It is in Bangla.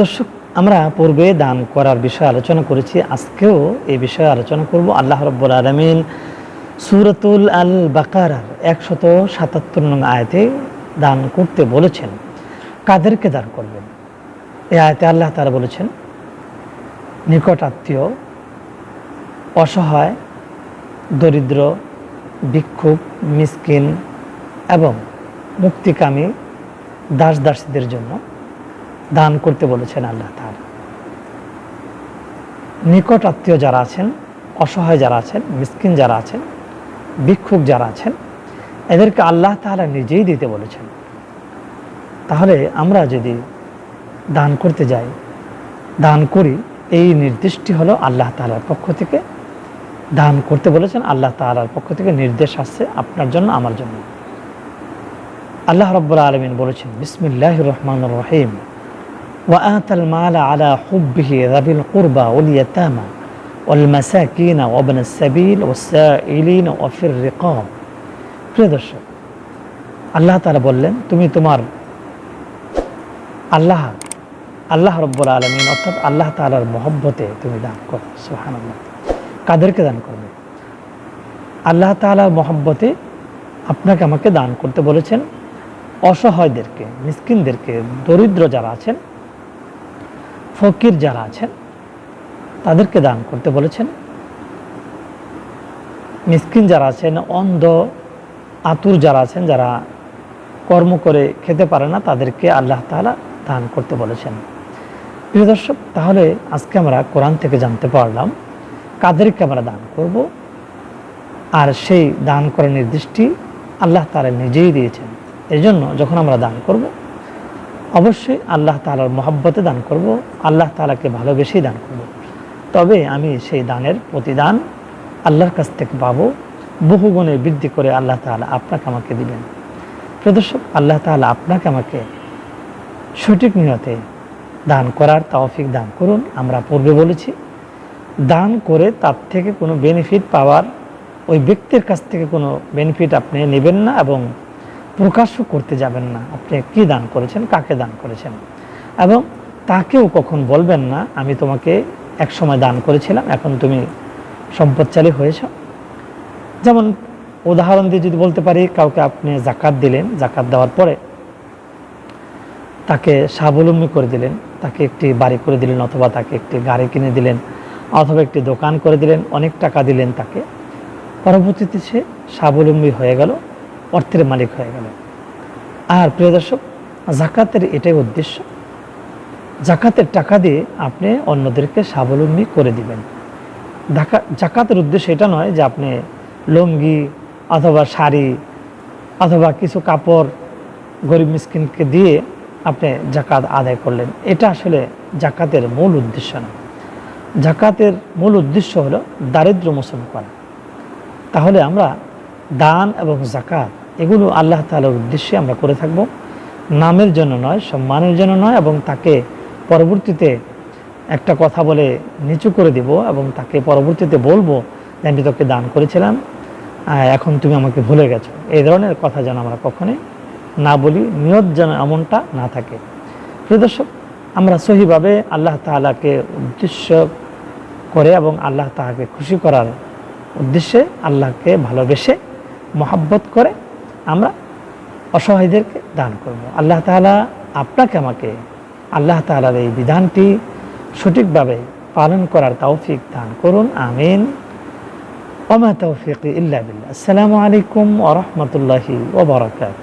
দর্শক, আমরা পূর্বে দান করার বিষয়ে আলোচনা করেছি, আজকেও এই বিষয়ে আলোচনা করব। আল্লাহ রব্বুল আলমিন সুরতুল আল বাকারার একশত সাতাত্তর নং আয়াতে দান করতে বলেছেন। কাদেরকে দান করবেন? এই আয়তে আল্লাহ তারা বলেছেন, নিকট আত্মীয়, অসহায়, দরিদ্র, ভিক্ষুক, মিসকিন এবং মুক্তিকামী দাস দাসীদের জন্য দান করতে বলেছেন আল্লাহ তার নিকট আত্মীয় যারা আছেন, অসহায় যারা আছেন, মিসকিন যারা আছেন, ভিক্ষুক যারা আছেন, এদেরকে আল্লাহ তাআলা নিজেই দিতে বলেছেন। তাহলে আমরা যদি দান করতে যাই, দান করি, এই নির্দেশটি হলো আল্লাহ তাআলার পক্ষ থেকে। দান করতে বলেছেন, আল্লাহ তাআলার পক্ষ থেকে নির্দেশ আসছে আপনার জন্য, আমার জন্য। আল্লাহ রব্বুল আলমিন বলেছেন বিসমিল্লাহ রহমান রহিম وآتى المال على حبه ذوي القربى واليتامى والمساكين وابن السبيل والسائلين وفي الرقاب প্রিয় দর্শক আল্লাহ তারা বললেন তুমি তোমার আল্লাহ আল্লাহ রব্বুল আলমিন অর্থাৎ আল্লাহ তালার মহব্বতে তুমি দান করো সুহান কাদেরকে দান করবে আল্লাহ তালার মহব্বতে আপনাকে আমাকে দান করতে বলেছেন অসহায়দেরকে, মিসকিনদেরকে, দরিদ্র যারা আছেন, ফকির যারা আছেন, তাদেরকে দান করতে বলেছেন। মিসকিন যারা আছেন, অন্ধ, আতুর যারা আছেন, যারা কর্ম করে খেতে পারে না, তাদেরকে আল্লাহ তালা দান করতে বলেছেন। প্রিয় দর্শক, তাহলে আজকে আমরা কোরআন থেকে জানতে পারলাম, কাদেরকে আমরা দান করব, আর সেই দান করার নির্দেশটি আল্লাহ তাআলা নিজেই দিয়েছেন। এই জন্য যখন আমরা দান করব, অবশ্যই আল্লাহ তালার মহাব্বতে দান করব, আল্লাহ তালাকে ভালোবেসেই দান করব। তবে আমি সেই দানের প্রতিদান আল্লাহর কাছ থেকে পাবো, বহু গুণে বৃদ্ধি করে আল্লাহ তালা আপনাকে আমাকে দিবেন। প্রদর্শক, আল্লাহ তালা আপনাকে আমাকে সঠিক নিয়তে দান করার তাওফিক দান করুন। আমরা পূর্বে বলেছি, দান করে তার থেকে কোনো বেনিফিট পাওয়ার ওই ব্যক্তির কাছ থেকে কোনো বেনিফিট আপনি নেবেন না এবং প্রকাশও করতে যাবেন না। আপনি কি দান করেছেন, কাকে দান করেছেন? এবং তাকেও কখন বলবেন না, আমি তোমাকে এক সময় দান করেছিলাম, এখন তুমি সম্পদশালী হয়েছ। যেমন উদাহরণ দিয়ে যদি বলতে পারি, কাউকে আপনি জাকাত দিলেন, জাকাত দেওয়ার পরে তাকে স্বাবলম্বী করে দিলেন, তাকে একটি বাড়ি করে দিলেন, অথবা তাকে একটি গাড়ি কিনে দিলেন, অথবা একটি দোকান করে দিলেন, অনেক টাকা দিলেন তাকে। পরবর্তীতে সে স্বাবলম্বী হয়ে গেল। অর্থের মালিক হয়ে গেল। আর প্রিয় দর্শক, জাকাতের এটাই উদ্দেশ্য। জাকাতের টাকা দিয়ে আপনি অন্যদেরকে স্বাবলম্বী করে দিবেন। জাকাতের উদ্দেশ্য এটা নয় যে আপনি লুঙ্গি অথবা শাড়ি অথবা কিছু কাপড় গরিব মিসকিনকে দিয়ে আপনি জাকাত আদায় করলেন। এটা আসলে জাকাতের মূল উদ্দেশ্য না। জাকাতের মূল উদ্দেশ্য হলো দারিদ্র মোচন করা। তাহলে আমরা দান এবং জাকাত এগুলো আল্লাহ তালার উদ্দেশ্যে আমরা করে থাকব। নামের জন্য নয়, সম্মানের জন্য নয় এবং তাকে পরবর্তীতে একটা কথা বলে নিচু করে দিব এবং তাকে পরবর্তীতে বলব যে, আমি তোকে দান করেছিলাম এখন তুমি আমাকে ভুলে গেছো। এই ধরনের কথা যেন আমরা কখনোই না বলি, নিয়ত যেন এমনটা না থাকে। প্রদর্শক আমরা সহিভাবে আল্লাহ তালাকে উদ্দেশ্য করে এবং আল্লাহ তাহাকে খুশি করার উদ্দেশ্যে আল্লাহকে ভালোবেসে মহাব্বত করে আমরা অসহায়দেরকে দান করব। আল্লাহ তালা আপনাকে আমাকে, আল্লাহ তালার এই বিধানটি সঠিকভাবে পালন করার তৌফিক দান করুন, আমিন। ওমা তৌফিক ইল্লা বিল্লাহ। আসসালামু আলাইকুম ওরহমতুল্লাহি ওবরাকাত